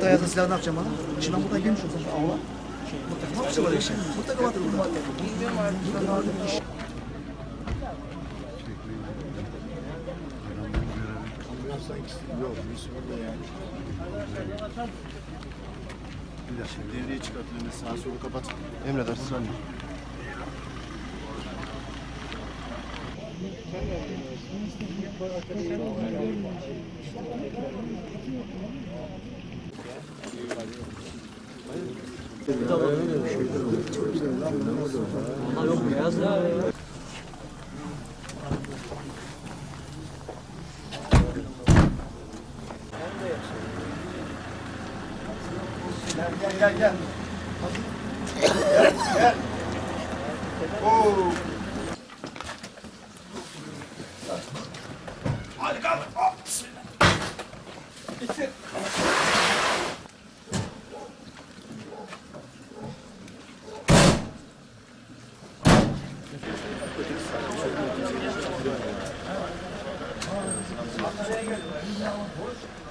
Hayatın silahını bana? Şimdi buradan gelmiş olsam şu avla. Mutlaka ne öyle şey? Mutlaka vardır burada. Mutlaka vardır bir iş. Bir dakika devreye çıkartılığında sağa solu kapat. Emredersin anne. Gel gel gel gel. Gel gel. Oo. Hadi kalk. Hop. Bitir.